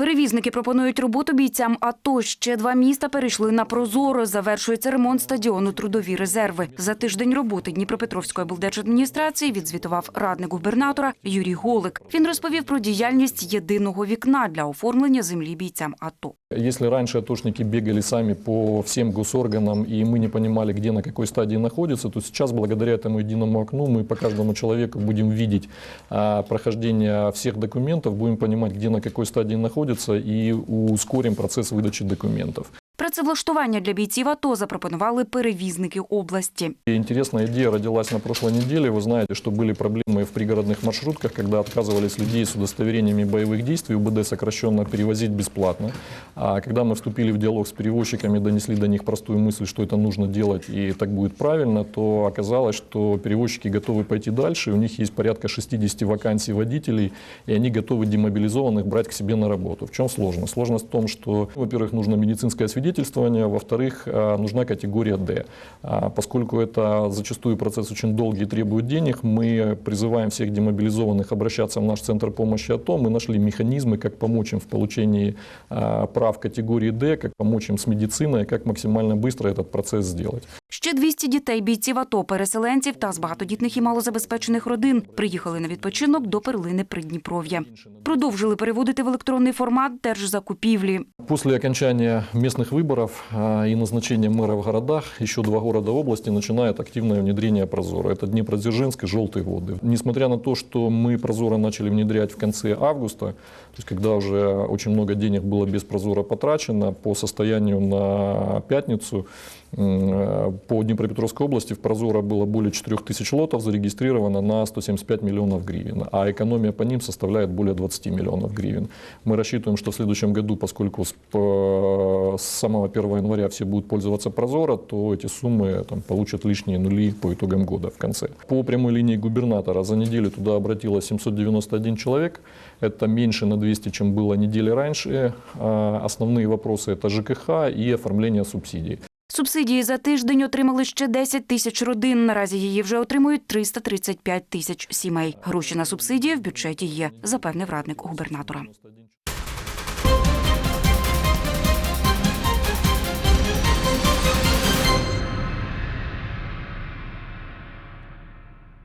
Перевізники пропонують роботу бійцям. АТО ще два міста перейшли на прозоро. Завершується ремонт стадіону Трудові резерви. За тиждень роботи Дніпропетровської облдержадміністрації відзвітував радник губернатора Юрій Голик. Він розповів про діяльність єдиного вікна для оформлення землі бійцям АТО. Если раньше атошники бегали сами по всем госорганам, и мы не понимали, где на какой стадии находится, то сейчас, благодаря этому единому окну, мы по каждому человеку будем видеть а, прохождение всех документов, будем понимать, где на какой стадии находится, и ускорим процесс выдачи документов. Працевлаштування для бійців АТО запропонували перевізники області. И интересная идея родилась на прошлой неделе. Вы знаете, что были проблемы в пригородных маршрутках, когда отказывались людей с удостоверениями боевых действий, УБД сокращенно перевозить бесплатно. А когда мы вступили в диалог с перевозчиками, донесли до них простую мысль, что это нужно делать и так будет правильно, то оказалось, что перевозчики готовы пойти дальше. У них есть порядка 60 вакансий водителей, и они готовы демобилизованных брать к себе на работу. В чем сложность? Сложность в том, что, во-первых, нужно медицинское свидетельствование, во-вторых, а, нужна категория D. А, Поскольку это зачастую процесс очень долгий и требует денег, мы призываем всех демобилизованных обращаться в наш центр помощи АТО. Мы нашли механизмы, как помочь им в получении а, прав категории D, как помочь им с медициной, как максимально быстро этот процесс сделать. Ще 200 дітей бійців АТО, переселенців та з багатодітних і малозабезпечених родин приїхали на відпочинок до перлини Придніпров'я. Продовжили переводити в електронний формат держзакупівлі. После окончания местных выборов а, и назначения мэра в городах, еще два города области начинают активное внедрение Прозора. Это Днепродзержинск и Желтые воды. Несмотря на то, что мы Прозора начали внедрять в конце августа, то есть когда уже очень много денег было без Прозора потрачено, по состоянию на пятницу м, По Днепропетровской области в Прозора было более 4 тысяч лотов зарегистрировано на 175 миллионов гривен, а экономия по ним составляет более 20 миллионов гривен. Мы рассчитываем, что в следующем году, поскольку с, с самого 1 января все будут пользоваться Прозора, то эти суммы там, получат лишние нули по итогам года в конце. По прямой линии губернатора за неделю туда обратилось 791 человек. Это меньше на 200, чем было недели раньше. А Основные вопросы – это ЖКХ и оформление субсидий. Субсидії за тиждень отримали ще 10 тисяч родин. Наразі її вже отримують 335 тисяч сімей. Гроші на субсидії в бюджеті є, запевнив радник губернатора.